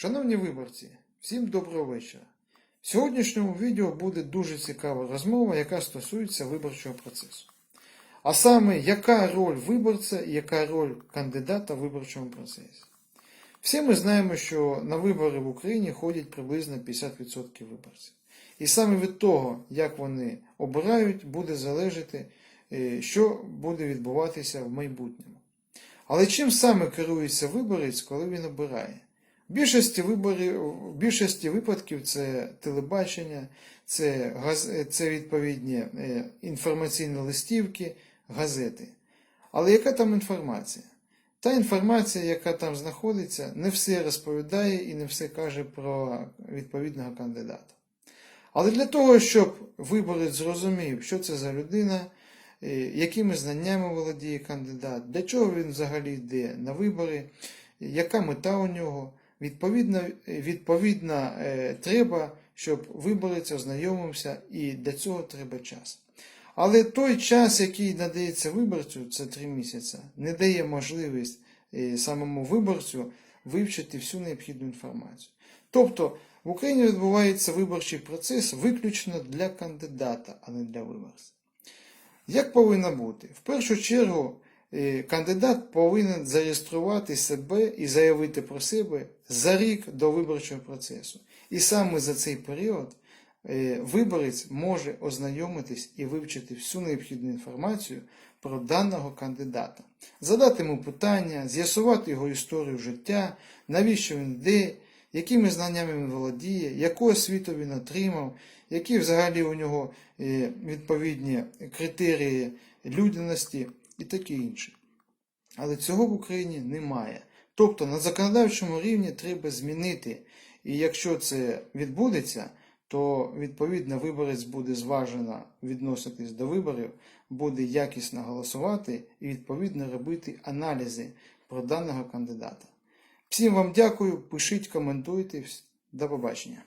Шановні виборці, всім доброго вечора. В сьогоднішньому відео буде дуже цікава розмова, яка стосується виборчого процесу. А саме, яка роль виборця і яка роль кандидата в виборчому процесі. Всі ми знаємо, що на вибори в Україні ходять приблизно 50% виборців. І саме від того, як вони обирають, буде залежати, е, що буде відбуватися в майбутньому. Але чим саме керується виборець, коли він обирає? Більшості, виборів, в більшості випадків це телебачення, це, газ, це відповідні е, інформаційні листівки, газети. Але яка там інформація? Та інформація, яка там знаходиться, не все розповідає і не все каже про відповідного кандидата. Але для того, щоб виборець зрозумів, що це за людина, е, якими знаннями володіє кандидат, для чого він взагалі йде на вибори, яка мета у нього, відповідно, відповідно е, треба, щоб виборець ознайомився, і для цього треба час. Але той час, який надається виборцю, це три місяці, не дає можливість е, самому виборцю вивчити всю необхідну інформацію. Тобто в Україні відбувається виборчий процес виключно для кандидата, а не для виборця. Як повинно бути? В першу чергу кандидат повинен зареєструвати себе і заявити про себе за рік до виборчого процесу. І саме за цей період е, виборець може ознайомитись і вивчити всю необхідну інформацію про даного кандидата, задати йому питання, з'ясувати його історію життя, навіщо він йде, якими знаннями він володіє, яку освіту він отримав, які взагалі у нього е, відповідні критерії людяності і таке інше. Але цього в Україні немає. Тобто на законодавчому рівні треба змінити. І якщо це відбудеться, то відповідно виборець буде зважено відноситись до виборів, буде якісно голосувати і відповідно робити аналізи про даного кандидата. Всім вам дякую, пишіть, коментуйте. До побачення.